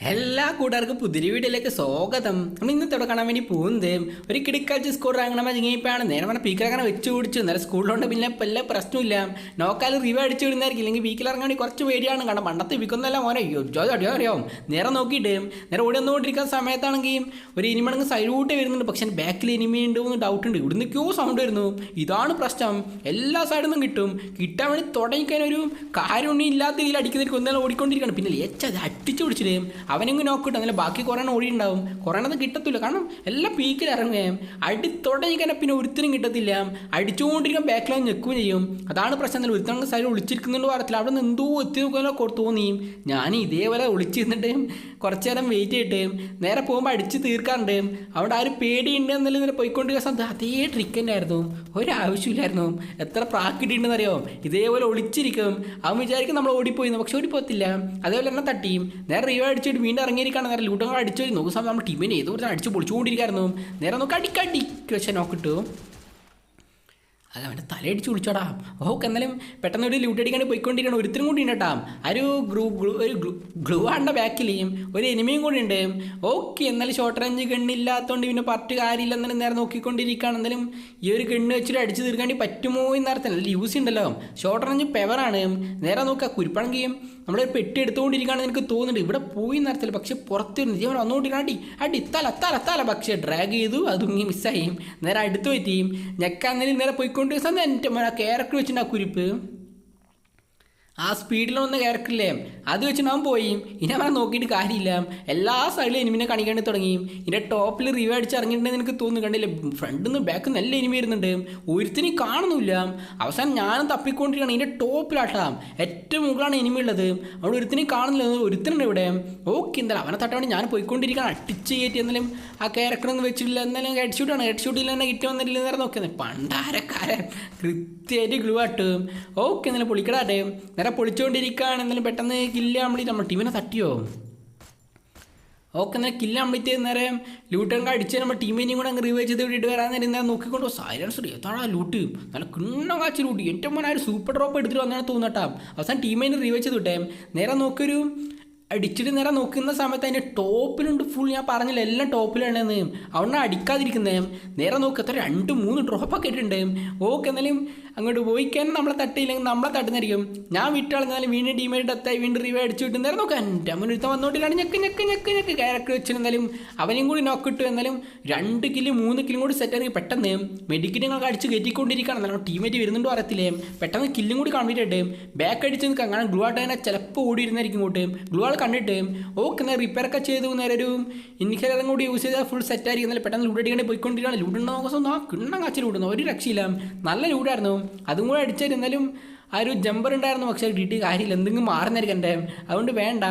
എല്ലാ കൂട്ടുകാർക്കും പുതിരി വീട്ടിലേക്ക് സ്വാഗതം. നമ്മൾ ഇന്നത്തോടെ കാണാൻ വേണ്ടി പോകുന്നത് ഒരു കിടക്കാഴ്ച സ്കൂൾ ഇറങ്ങണം ഇങ്ങനെയാണ് നേരെ പറഞ്ഞാൽ പീക്കിൽ ഇറങ്ങാൻ വെച്ച് കുടിച്ചു എന്നാലും സ്കൂളിലുണ്ട് പിന്നെ വല്ല പ്രശ്നമില്ല നോക്കാൽ റിവ്യൂ അടിച്ചു വിടുന്നതായിരിക്കും. ഇല്ലെങ്കിൽ വീക്കിൽ ഇറങ്ങാൻ വേണ്ടി കുറച്ച് പേടിയാണ്. കാരണം പണ്ടത്തെ വിൽക്കുന്നതല്ല മോനെ. അയ്യോ ജോ അടിയോ അറിയാം? നേരെ നോക്കിയിട്ട് നേരെ ഓടി വന്നുകൊണ്ടിരിക്കുന്ന സമയത്താണെങ്കിൽ ഒരു ഇനിമണങ്ങ് സൈഡോട്ട് വരുന്നുണ്ട്. പക്ഷേ ബാക്കിൽ ഇനിമി ഉണ്ടോയെന്ന് ഡൗട്ട് ഉണ്ട് ഇവിടുന്ന് ക്യൂ സൗണ്ട് വരുന്നു. ഇതാണ് പ്രശ്നം. എല്ലാ സൈഡിൽ നിന്നും കിട്ടും. കിട്ടാൻ വേണ്ടി തുടങ്ങിക്കാൻ ഒരു കാര്യമൊന്നും ഇല്ലാത്ത രീതിയിൽ അടിക്കുന്നതിൽ ഒന്നാലും ഓടിക്കൊണ്ടിരിക്കുകയാണ്. പിന്നെ ലേച്ചത് അടിച്ചു പിടിച്ചിട്ട് അവനെങ്ങ് നോക്കിട്ട് അതിൽ ബാക്കി കുറേ ഓടി ഉണ്ടാവും കുറേണത് കിട്ടത്തില്ല. കാരണം എല്ലാം പീക്കിൽ ഇറങ്ങുകയും അടി തുടങ്ങിക്കാൻ പിന്നെ ഒരുത്തിനും കിട്ടത്തില്ല. അടിച്ചുകൊണ്ടിരിക്കാൻ ബാക്കിലോ നിൽക്കുകയും ചെയ്യും. അതാണ് പ്രശ്നം. എന്നാൽ ഒരുത്തങ്ങൾ സൈഡിൽ ഒളിച്ചിരിക്കുന്നുണ്ട് പറയത്തില്ല അവിടെ നിന്ന് എന്തോ എത്തി നോക്കാനോ തോന്നിയും ഞാൻ ഇതേപോലെ ഒളിച്ചിരുന്നിട്ട് കുറച്ച് നേരം വെയിറ്റ് ചെയ്തിട്ട് നേരെ പോകുമ്പോൾ അടിച്ച് തീർക്കാറുണ്ട്. അവിടെ ആ ഒരു പേടിയുണ്ട് എന്നല്ല ഇങ്ങനെ പോയിക്കൊണ്ടിരിക്കുന്ന സമയത്ത് അതേ ട്രിക്ക് തന്നെയായിരുന്നു. ഒരാവശ്യമില്ലായിരുന്നു. എത്ര പ്രാക്കിട്ടിട്ടുണ്ടെന്ന് അറിയാം? ഇതേപോലെ ഒളിച്ചിരിക്കും. അവൻ വിചാരിക്കും നമ്മൾ ഓടിപ്പോയിന്ന് പക്ഷെ ഓടിപ്പോത്തില്ല അതേപോലെ തന്നെ തട്ടിയും. നേരെ റിവ അടിച്ചിട്ട് വീണ്ടും ഇറങ്ങിയിരിക്കുകയാണ്. നേരെ ലൂട്ടങ്ങൾ അടിച്ചു നോക്കുന്ന സമയം നമ്മൾ ടീമിനെ ഏതോ ഒരു അടിച്ച് പൊളിച്ചുകൊണ്ടിരിക്കായിരുന്നു നേരെ നോക്കി അടിക്കടി പക്ഷെ നോക്കിട്ടു അത് അവന്റെ തലയടിച്ച് വിളിച്ചോടാ. ഓക്കെ എന്നാലും പെട്ടെന്ന് ഒരു ലൂട്ട് അടിക്കാൻ പോയിക്കൊണ്ടിരിക്കണം ഒരുത്തരും കൂടി ഉണ്ട് കേട്ടാ. ഒരു ഗ്രൂ ഗ്ലൂ ഒരു ഗ്ലൂ ആണ്ട ബാക്കിലെയും ഒരു എനിമിയും കൂടി ഉണ്ട്. ഓക്കെ എന്നാലും ഷോർട്ട് റേഞ്ച് ഗണ്ണില്ലാത്തതുകൊണ്ട് പിന്നെ പറ്റ് കാര്യമില്ല എന്നാലും നേരെ നോക്കിക്കൊണ്ടിരിക്കുകയാണ്. എന്നാലും ഈ ഒരു ഗണ്ണ് വെച്ചിട്ട് അടിച്ച് തീർക്കാണ്ടി പറ്റുമോ എന്ന് അർത്ഥം യൂസ് ഉണ്ടല്ലോ. ഷോർട്ട് റേഞ്ച് പെവറാണ് നേരെ നോക്കുക കുരിപ്പാണെങ്കിൽ നമ്മളൊരു പെട്ടി എടുത്തുകൊണ്ടിരിക്കുകയാണെന്ന് എനിക്ക് തോന്നുന്നുണ്ട്. ഇവിടെ പോയി നടത്തില്ല പക്ഷെ പുറത്ത് ജീവൻ വന്നുകൊണ്ടിരിക്കണം അടി അടി തല തല തല. പക്ഷേ ഡ്രാഗ് ചെയ്തു അതുങ്ങി മിസ്സായി നേരെ അടുത്ത് പറ്റിയും ഞെക്കാൻ നേരം പോയിക്കൊണ്ട് എന്റെ മോനെ ആ ക്യാരക്ടർ വെച്ചിട്ട് ആ കുരിപ്പ്. ആ സ്പീഡിലൊന്ന് കയറക്കില്ലേ? അത് വെച്ചിട്ട് അവൻ പോയി. ഇനി അവനെ നോക്കിയിട്ട് കാര്യമില്ല. എല്ലാ സൈഡിലും എനിമിനെ കാണിക്കാൻ തുടങ്ങി. ഇതിന്റെ ടോപ്പിൽ റിവ അടിച്ച് ഇറങ്ങിയിട്ടുണ്ടെന്ന് എനിക്ക് തോന്നുന്നു. കണ്ടില്ലേ? ഫ്രണ്ടിൽ നിന്ന് ബാക്ക് നല്ല എനിമി വരുന്നുണ്ട്. ഒരുത്തിനി കാണുന്നില്ല. അവസാനം ഞാനും തപ്പിക്കൊണ്ടിരിക്കുകയാണ്. ഇതിന്റെ ടോപ്പിലാട്ടാം. ഏറ്റവും മുകളിലാണ് എനിമി ഉള്ളത്. അവിടെ ഒരുത്തിനി കാണുന്നില്ല. ഒരുത്തനുണ്ട് ഇവിടെ. ഓക്കെ എന്തായാലും അവനെ തട്ടാൻ ഞാൻ പോയിക്കൊണ്ടിരിക്കുകയാണ്. അടിച്ച് കയറ്റി എന്നാലും ആ കയറക്കണമെന്ന് വെച്ചിട്ടില്ല. എന്നാലും ഹെഡ് ഷൂട്ടാണ് ഹെഡ് ഷൂട്ടിൽ തന്നെ കിട്ടി വന്നിട്ടില്ല നേരെ നോക്കിയത്. പണ്ടാരക്കാരൻ കൃത്യമായിട്ട് ഗ്ലൂ ആട്ടും. ഓക്കെ എന്നാലും പൊളിക്കടാട്ടെ നേരെ പൊളിച്ചുകൊണ്ടിരിക്കുകയാണ് എന്നാലും പെട്ടെന്ന് കില്ല കംപ്ലീറ്റ് നമ്മൾ ടീമിനെ തട്ടിയോ ഓക്കെ എന്നാൽ കില്ല കംപ്ലീറ്റ് നേരെ ലൂട്ടൊക്കെ അടിച്ച് നമ്മൾ ടീമിനെയും കൂടെ അങ്ങ് റിവൈവ് ചെയ്ത് വിട്ടിട്ട് വരാൻ നേരം നേരെ നോക്കിക്കൊണ്ട് സൈലൻസ് എത്താണ് ലൂട്ട് നല്ല കിണ്ണം കാച്ച് ലൂട്ട് എന്റെ മോനെ സൂപ്പർ ഡ്രോപ്പ് എടുത്തിട്ട് വന്നാണ് തോന്നട്ടാ അവസാനം ടീമിനെ റിവൈവ് ചെയ്ത് വിട്ടേ. നേരെ നോക്കിയൊരു അടിച്ചിട്ട് നേരെ നോക്കുന്ന സമയത്ത് അതിന്റെ ടോപ്പിലുണ്ട്. ഫുൾ ഞാൻ പറഞ്ഞില്ല എല്ലാം ടോപ്പിലാണെന്ന്. അവിടെ അടിക്കാതിരിക്കുന്നത് നേരെ നോക്കി എത്ര രണ്ട് മൂന്ന് ഡ്രോപ്പൊക്കെ ഇട്ടിട്ടുണ്ട്. ഓക്കെ എന്നാലും അങ്ങോട്ട് പോയിക്കാൻ നമ്മളെ തട്ടിയില്ലെങ്കിൽ നമ്മളെ തട്ടുന്നതായിരിക്കും. ഞാൻ വിട്ടാളെന്നാലും വീണ്ടും ടീമായിട്ട് എത്തായി വീണ്ടും റിവേ അടിച്ചു വിട്ട് നേരെ നോക്കാം. എന്റെ മുന്നിൽ വന്നോണ്ടില്ലാണ് ഞെക്ക് ഞെക്ക് ഞെക്ക് ഞെക്ക്. ക്യാരക്ടർ വെച്ചിരുന്നാലും അവനെയും കൂടി നോക്കിട്ടു എന്നാലും രണ്ട് കിലോ മൂന്ന് കിലും കൂടി സെറ്റ് ആയി പെട്ടെന്ന് മെഡിക്കറ്റ് അടിച്ച് കയറ്റിക്കൊണ്ടിരിക്കുകയാണ്. എന്നാലും ടീമേറ്റ് വരുന്നുണ്ടോ അറിയത്തില്ലേ? പെട്ടെന്ന് കില്ലും കൂടി കാണിയിട്ടുണ്ട് ബാക്ക് അടിച്ച് നിൽക്കാം അങ്ങനെ ഗ്ലൂ ആട്ട് തന്നെ ചിലപ്പോൾ ഓടിയിരുന്നായിരിക്കും ഇങ്ങോട്ട്. ഗ്ലൂ കണ്ടിട്ട് ഓക്കെ റിപ്പയർ ഒക്കെ ചെയ്തു നേരെ ഒരു ഇൻഹിലറും കൂടി യൂസ് ചെയ്താൽ ഫുൾ സെറ്റ് ആയിരിക്കും. പെട്ടെന്ന് ലൂഡ് അടിക്കാണ്ട് പോയിക്കൊണ്ടിരിക്കുകയാണ്. ലൂഡ് നോക്കുമ്പോൾ ആ കിണ്ണം കാച്ച ലൂടുന്നു ഒരു രക്ഷയില്ല. നല്ല ലൂഡായിരുന്നു അതും കൂടെ അടിച്ചായിരുന്നാലും ആ ഒരു ജമ്പർ ഉണ്ടായിരുന്നു. പക്ഷേ കിട്ടി കാര്യമില്ല. എന്തെങ്കിലും മാറുന്നായിരിക്കും എന്റെ. അതുകൊണ്ട് വേണ്ട.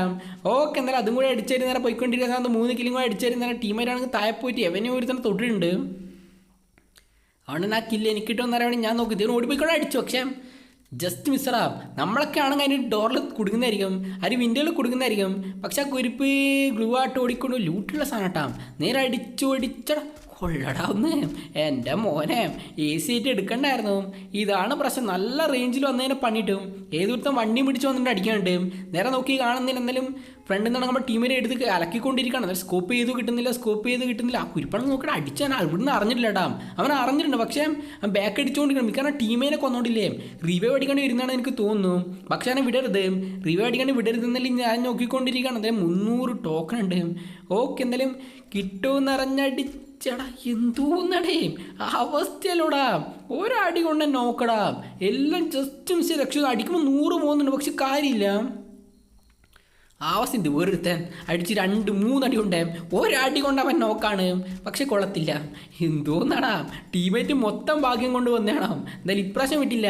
ഓക്കെ എന്നാലും അതും കൂടെ അടിച്ചേരി നേരെ പോയിക്കൊണ്ടിരിക്കുന്ന മൂന്ന് കിലും കൂടെ അടിച്ചേരി നേരെ ടീമായിട്ടാണെങ്കിൽ താഴെ പോയിട്ട് എവനെ തന്നെ തൊട്ടിട്ടുണ്ട്. അതുകൊണ്ട് ആ കില്ല് എനിക്ക് കിട്ടുമെന്ന് വേണ്ടി ഞാൻ നോക്കി. ഇതിന് ഓടിപ്പോയിക്കൂടെ അടിച്ചു. പക്ഷേ ജസ്റ്റ് മിസ്സറാ നമ്മളൊക്കെ ആണെങ്കിൽ അതിന് ഡോറിൽ കുടുങ്ങുന്നതായിരിക്കും. അതിന് വിൻഡോയിൽ കുടുങ്ങുന്നതായിരിക്കും. പക്ഷെ ആ കുരിപ്പ് ഗ്ലൂ ആയിട്ട് ഓടിക്കൊണ്ട് ലൂട്ടുള്ള സാധനം നേരെ അടിച്ചു അടിച്ചട കൊള്ളടാവുന്ന എന്റെ മോനെ എ സി ആയിട്ട് എടുക്കണ്ടായിരുന്നു. ഇതാണ് പ്രശ്നം. നല്ല റേഞ്ചിൽ വന്നതിനെ പണിയിട്ടും. ഏതൊരുത്തം വണ്ടി പിടിച്ച് വന്നിട്ട് അടിക്കാനുണ്ട്. നേരെ നോക്കി കാണുന്നതിന് എന്തായാലും ഫ്രണ്ടിൽ നിന്നാണ് നമ്മുടെ ടീമിനെ എടുത്ത് അലക്കിക്കൊണ്ടിരിക്കുകയാണ്. അവർ സ്കോപ്പ് ചെയ്ത് കിട്ടുന്നില്ല സ്കോപ്പ് ചെയ്ത് കിട്ടുന്നില്ല. ആ കുരിപ്പണം നോക്കിയിട്ട് അടിച്ചാൽ ഇവിടുന്ന് അറിഞ്ഞിട്ടില്ല കേട്ടാ അവൻ അറിഞ്ഞിട്ടുണ്ട് പക്ഷേ ബാക്ക് അടിച്ചുകൊണ്ടിരിക്കണം മിക്കവാറും ടീമിനെ കൊന്നോണ്ടില്ലേ? റിവൈവ് അടിക്കേണ്ടി വരുന്നതാണ് എനിക്ക് തോന്നുന്നു. പക്ഷേ അവനെ വിടരുത്. റിവൈവ് അടിക്കാണ്ട് വിടരുത് എന്നല്ലേ ഞാൻ നോക്കിക്കൊണ്ടിരിക്കുകയാണ്. അതേ മുന്നൂറ് ടോക്കൺ ഉണ്ട്. ഓക്കെ എന്തായാലും കിട്ടുമെന്ന് അറിഞ്ഞടിച്ചടാ എന്തോന്നടേ അവസ്ഥയല്ലോടാ. ഒരടി കൊണ്ട് നോക്കടാ. എല്ലാം ജസ്റ്റ് രക്ഷ. അടിക്കുമ്പോൾ നൂറ് പോകുന്നുണ്ട്. പക്ഷെ കാര്യമില്ല. ആവശ്യമുണ്ട് വെറുത്തൻ അടിച്ച് രണ്ട് മൂന്നടി ഉണ്ട് ഒരടി കൊണ്ട് അവൻ നോക്കാണ്. പക്ഷെ കൊള്ളത്തില്ല. എന്തോന്നാടാ? ടീമേറ്റ് മൊത്തം ഭാഗ്യം കൊണ്ട് വന്നേടാ എന്തായാലും ഇപ്രാവശ്യം വിട്ടില്ല.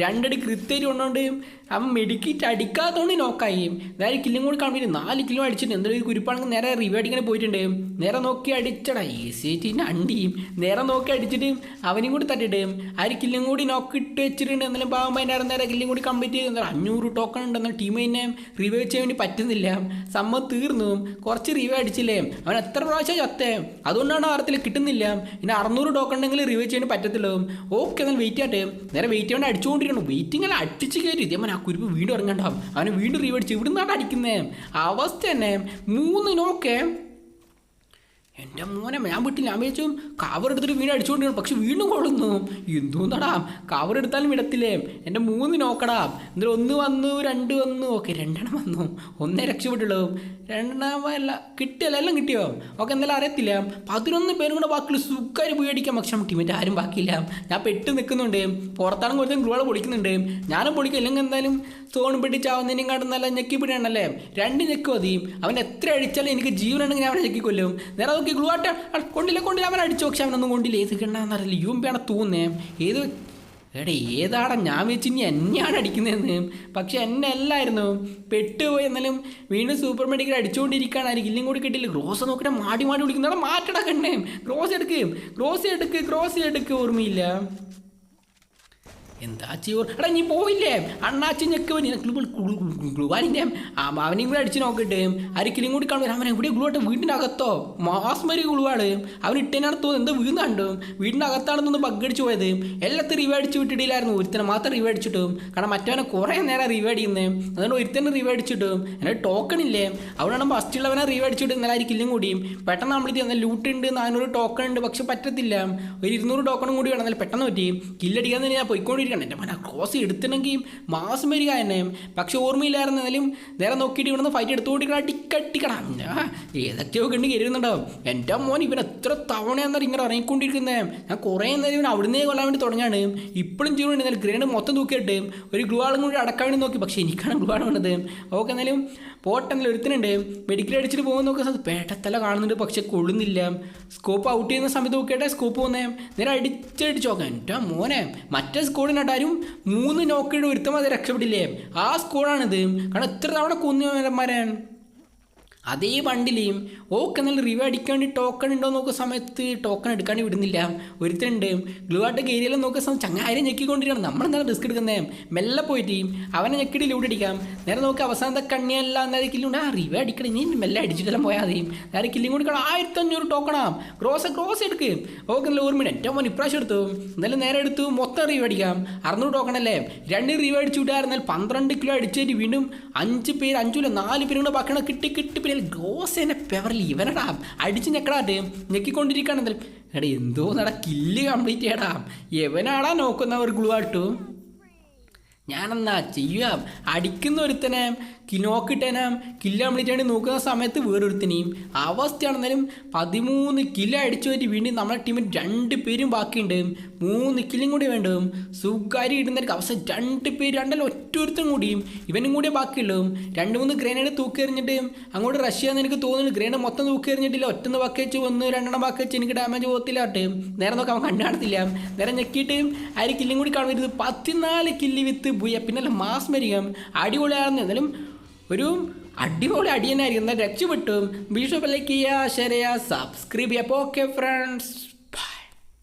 രണ്ടടി കൃത്യമായിട്ട് കൊണ്ടുകൊണ്ട് അവൻ മെഡിക്കിറ്റ് അടിക്കാത്തതുകൊണ്ട് നോക്കായി എന്തായാലും കില്ലും കൂടി കാണുമ്പോൾ നാല് കിലോ അടിച്ചിട്ട് എന്തൊരു കുരുപ്പാണെങ്കിൽ നേരെ റിവേഡിങ്ങനെ പോയിട്ടുണ്ട്. നേരെ നോക്കി അടിച്ചടാ. എ സി ടി അണ്ടിയും നേരെ നോക്കി അടിച്ചിട്ട് അവനും കൂടി തട്ടിട്ട് ആ കില്ലും കൂടി നോക്കിയിട്ട് വെച്ചിട്ടുണ്ട്. എന്നാലും പാവം അതിന്റെ നേരെ കില്ലും കൂടി കംപ്ലീറ്റ് ചെയ്ത്. അഞ്ഞൂറ് ടോക്കൺ ഉണ്ട് എന്നാൽ ടീം തന്നെ റിവൈവ് ചെയ്യാൻ വേണ്ടി പറ്റുന്നില്ല. പറ്റുന്നില്ല സമ്മ തീർന്നു. കുറച്ച് റിവ്യൂ അടിച്ചില്ലേ? അവൻ എത്ര പ്രാവശ്യം ചത്തേ? അതുകൊണ്ടാണ് ആർത്തിൽ കിട്ടുന്നില്ല. ഇനി അറുന്നൂറ് ടോക്കൺ ഉണ്ടെങ്കിൽ റിവ്യൂ ചെയ്യാൻ പറ്റത്തില്ലോ ഓക്കെ എന്നാൽ വെയിറ്റ് ആട്ടെ. നേരെ വെയിറ്റ് ചെയ്യാൻ അടിച്ചുകൊണ്ടിരിക്കണം വെയിറ്റിംഗ് ഇങ്ങനെ അടിച്ച് കയറി. ഇതേമൻ ആ കുരുപ്പ് വീണ്ടും ഇറങ്ങണ്ടാവും. അവന് വീണ്ടും റിവ്യൂ അടിച്ച്. ഇവിടുന്നാണ് അടിക്കുന്നത് അവസ്ഥ തന്നെ. മൂന്നിനൊക്കെ നോക്കേ എന്റെ മോനെ ഞാൻ വീട്ടിൽ ഞാൻ വിചാരിച്ചു കവർ എടുത്തിട്ട് വീട് അടിച്ചുകൊണ്ടിരുന്നു പക്ഷെ വീണ്ടും കൊള്ളുന്നു. എന്തോന്നടാ? കവർ എടുത്താലും വിടത്തില്ലേ? എന്റെ മൂന്ന് നോക്കടാ. എന്നിട്ട് ഒന്ന് വന്നു രണ്ട് വന്നു. ഓക്കെ രണ്ടെണ്ണം വന്നു. ഒന്നേ രക്ഷപ്പെട്ടുള്ളൂ. രണ്ടെണ്ണം അല്ല കിട്ടിയല്ല എല്ലാം കിട്ടിയോ? ഓക്കെ എന്തായാലും അറിയത്തില്ല. പതിനൊന്ന് പേരും കൂടെ ബാക്കിയുള്ള സുഖമായി പോയി അടിക്കാം പക്ഷെ ടീമിന്റെ ആരും ബാക്കിയില്ല. ഞാൻ പെട്ട് നിൽക്കുന്നുണ്ട്. പുറത്താണെങ്കിൽ കുറച്ചും ഗ്രൂളെ പൊളിക്കുന്നുണ്ട്. ഞാനും പൊളിക്കും. അല്ലെങ്കിൽ എന്തായാലും തോണും പിടിച്ചാവുന്നതിനും കാട്ടും നല്ല ഞെക്കി പിടിയാണല്ലേ രണ്ട് ഞെക്ക് മതി. അവൻ എത്ര അടിച്ചാലും എനിക്ക് ജീവനുണ്ടെങ്കിൽ ഞാൻ അവനെ ഞെക്കിക്കൊല്ലും. നേരെ നോക്കി ഗ്ലൂ ആട്ട കൊണ്ടില്ല കൊണ്ടില്ല. അവൻ അടിച്ചു. പക്ഷെ അവനൊന്നും കൊണ്ടില്ല. ഏത് കിണ്ണാന്നറിയില്ല. യൂമ്പിയാണ് തോന്നേ. ഏത് എടേ ഏതാടാ? ഞാൻ വെച്ച് ഇനി എന്നെയാണ് അടിക്കുന്നതെന്ന്. പക്ഷെ എന്നെ അല്ലായിരുന്നു. പെട്ടുപോയി എന്നാലും വീണ്ടും സൂപ്പർ മെഡിക്കൽ അടിച്ചുകൊണ്ടിരിക്കാനായിരിക്കും ഇല്ലെങ്കിൽ ഇല്ലും കൂടി കിട്ടില്ല ഗ്രോസ് നോക്കിയിട്ട് മാടി മാടി വിളിക്കുന്നതാണ് മാറ്റടാ കണ്ണേ. ഗ്രോസ് എടുക്ക്. ഗ്രോസ് എടുക്ക്. ഗ്രോസ് എടുക്ക്. ഓർമ്മയില്ല. എന്താ ചെയ്യോ? എടാ നീ പോയില്ലേ? അണ്ണാച്ചി ഞെക്ക് ഗ്ലുവാനിന്റെ അവനെയും കൂടെ അടിച്ച് നോക്കിയിട്ട് അരിക്കലും കൂടി കാണും. അവൻ എവിടെ ഗ്ലുവാട്ടെ വീടിന്റെ അകത്തോ മാസ്മരി ഗ്ലുവാണ് അവൻ ഇട്ടേനാണ് തോന്നുന്നത് എന്താ വീഴുന്നുണ്ട് വീടിന്റെ അകത്താണെന്നൊന്ന് ബഗ്ഗടിച്ച് പോയത്. എല്ലാത്തും റിവ അടിച്ച് വിട്ടിട്ടില്ലായിരുന്നു. ഒരുത്തനെ മാത്രം റിവ അടിച്ചിട്ടും. കാരണം മറ്റവനെ കുറേ നേരം റിവ അടിക്കുന്നത് അതുകൊണ്ട് ഒരുത്തന്നെ റിവ അടിച്ചിട്ടും. എന്റെ ടോക്കൺ ഇല്ലേ? അവിടെയാണ് ഫസ്റ്റുള്ളവനെ റിവ അടിച്ചിട്ട് ഇന്നലെ ആയിരിക്കില്ലും കൂടിയും. പെട്ടെന്ന് നമ്മൾ എന്നാൽ ലൂട്ട് ഉണ്ട് നാനൂറ് ടോക്കൺ ഉണ്ട് പക്ഷെ പറ്റത്തില്ല. ഒരു ഇരുന്നൂറ് ടോക്കണും കൂടി വേണം. എന്നാലും പെട്ടെന്ന് പറ്റി. കില്ലടിക്കാൻ തന്നെ ഞാൻ പോയിക്കൊണ്ടിരിക്കണം എന്റെ മന ക്രോസ് എടുത്തിട്ടുണ്ടെങ്കിൽ മാസം വരിക എന്നെ. പക്ഷെ ഓർമ്മയില്ലായിരുന്നു എന്നാലും നേരെ നോക്കിയിട്ട് ഇവിടുന്ന് ഫൈറ്റ് എടുത്തുകൊണ്ടിരിക്കണം ടിക്കട്ടിക്കണം ഏതൊക്കെയോ കണ്ട് കരുതുന്നുണ്ടാവും എന്റെ മോൻ ഇവൻ എത്ര തവണയാണെന്നറി ഇങ്ങനെ ഇറങ്ങിക്കൊണ്ടിരിക്കുന്നത് ഞാൻ കുറേ നേരം ഇവൻ അവിടുന്ന് കൊല്ലാൻ വേണ്ടി തുടങ്ങിയാണ് ഇപ്പോഴും ചെയ്യുന്നുണ്ട് എന്നാലും ഗ്രേഡ് മൊത്തം തൂക്കിയിട്ട് ഒരു ഗ്ലൂ ആളും കൂടി അടക്കാൻ വേണ്ടി നോക്കി. പക്ഷേ എനിക്കാണ് ഗ്ലൂ ആൾ വേണ്ടത് ഓക്കെ എന്നാലും പോട്ടെന്നാലും ഒരുത്തിനുണ്ട്. മെഡിക്കൽ അടിച്ചിട്ട് പോകുന്ന നോക്കുക പേട്ടത്തല കാണുന്നുണ്ട് പക്ഷെ കൊള്ളുന്നില്ല. സ്കോപ്പ് ഔട്ട് ചെയ്യുന്ന സമയത്ത് നോക്കിയിട്ട് സ്കോപ്പ് പോകുന്നേ നേരെ അടിച്ചടിച്ച് നോക്കാം. എന്റെ മോനെ മറ്റേ സ്കോഡിനാട്ടാരും മൂന്ന് നോക്കിയിട്ട് ഒരുത്തം രക്ഷപ്പെട്ടില്ലേ ആ സ്കോഡാണിത് കാരണം എത്ര തവണ കൊന്നുമാരൻ അതേ വണ്ടിലെയും ഓക്കെ നല്ല റിവ്യൂ അടിക്കാൻ വേണ്ടി ടോക്കൺ ഉണ്ടോ നോക്കുന്ന സമയത്ത് ടോക്കൺ എടുക്കാണ്ട് വിടുന്നില്ല. ഒരുത്തരുണ്ട് ഗ്ലൂ ആയിട്ട് ഏരിയയിലും നോക്കുന്ന സമയത്ത് ചങ്ങാരെ ഞെക്കിക്കൊണ്ടിരിക്കണം നമ്മളെന്താണ് റിസ്ക് എടുക്കുന്നത് മെല്ലെ പോയിട്ട് അവനെ ഞെക്കിട്ട് ലൂട്ട് അടിക്കാം. നേരെ നോക്കി അവസാനത്തെ കണ്ണിയല്ല എന്നാലും കില്ലുണ്ട് ആ റിവ്യൂ അടിക്കണം. ഇനി മെല്ലെ അടിച്ചിട്ടെല്ലാം പോയാൽ മതി. നേരെ കില്ലും കൂടി കാണാം. ആയിരത്തി അഞ്ഞൂറ് ടോക്കണാ ക്രോസ് ക്രോസ് എടുക്ക്. ഓക്കെ നല്ല ഓർമ്മ ഏറ്റവും മോൻ ഇപ്രാവശ്യം എടുത്തു. എന്നാലും നേരെ എടുത്തു. മൊത്തം റിവ്യൂ അടിക്കാം. അറുന്നൂറ് ടോക്കൺ അല്ലേ? രണ്ട് റിവ്യൂ അടിച്ചു വിട്ടായിരുന്നാൽ പന്ത്രണ്ട് കിലോ അടിച്ചിട്ട് വീണ്ടും അഞ്ച് പേര് അഞ്ചു നാല് പേരും കൂടെ ബാക്കിയാണ് കിട്ടി കിട്ടി പിന്നെ ഗ്രോസേനെ പെവറിൽ ഇവനടാ അടിച്ച് ഞെക്കടാ ഞെക്കിക്കൊണ്ടിരിക്കുകയാണ് എന്തായാലും എടാ എന്തോ നട. കില്ല് കംപ്ലീറ്റ് ചെയ്യടാ. എവനാടാ നോക്കുന്നവർ ഗ്ലൂ ആട്ടു? ഞാനെന്നാ ചെയ്യാം? അടിക്കുന്ന ഒരുത്തനെ നോക്കിട്ടേനാം കില്ല ആയിട്ട് നോക്കുന്ന സമയത്ത് വേറൊരുത്തിനെയും. അവസ്ഥയാണെന്നാലും പതിമൂന്ന് കില്ല അടിച്ചു പറ്റി വീണ്ടും നമ്മുടെ ടീമിൽ രണ്ട് പേരും ബാക്കിയുണ്ട്. മൂന്ന് കില്ലും കൂടി വേണ്ടും. സുഖാരി ഇടുന്നവർക്ക് അവസ്ഥ രണ്ട് പേര് രണ്ടല്ല ഒറ്റൊരുത്തും കൂടിയും ഇവനും കൂടി ബാക്കിയുള്ളൂ. രണ്ട് മൂന്ന് ഗ്രേനേഡ് തൂക്കി എറിഞ്ഞിട്ട് അങ്ങോട്ട് റഷ്യ എന്ന് എനിക്ക് തോന്നുന്നു. ഗ്രേനേഡ് മൊത്തം തൂക്കി എറിഞ്ഞിട്ടില്ല. ഒറ്റന്ന് ബാക്കി ഒന്ന് രണ്ടെണ്ണം ബാക്കി വെച്ച് എനിക്ക് ഡാമേജ് പോകത്തില്ല ആട്ട് നേരെ നോക്കാം അവൻ കണ്ടു നേരെ ഞെക്കിയിട്ട് ആര് കില്ലും കൂടി കാണുന്നത് പത്തിനാല് കില്ല് വിത്ത് ബുയ പിന്നെ മാസ് മരികം അടിപൊളിയാണെന്ന് എന്നാലും ഒരു അടിപൊളി അടിയനായിരിക്കും എന്നാൽ രക്ഷപ്പെട്ടു. ബിഷപ്പ് ലൈക്ക് ചെയ്യുക ഷെയർ ചെയ്യുക സബ്സ്ക്രൈബ് ചെയ്യുക ഓക്കെ ഫ്രണ്ട്സ്